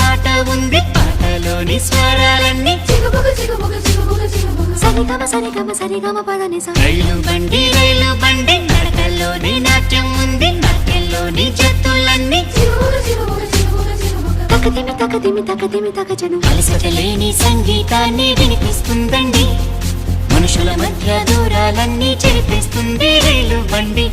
పాట ఉంది. పాటలోని స్వరాలన్నీ. సరిగమ సరిగమ సరిగమ పదని రైలు బండి రైలు బండి నడకల్లోని నాట్యం ఉంది. నాట్యంలోని జత్తులన్నీ తకతిమి తకతిమి తకతిమి తకచను కలిసటలేని సంగీతాన్ని వినిపిస్తుందండి. మనుషుల మధ్య దూరాలన్నీ చేపిస్తుంది రైలు బండి.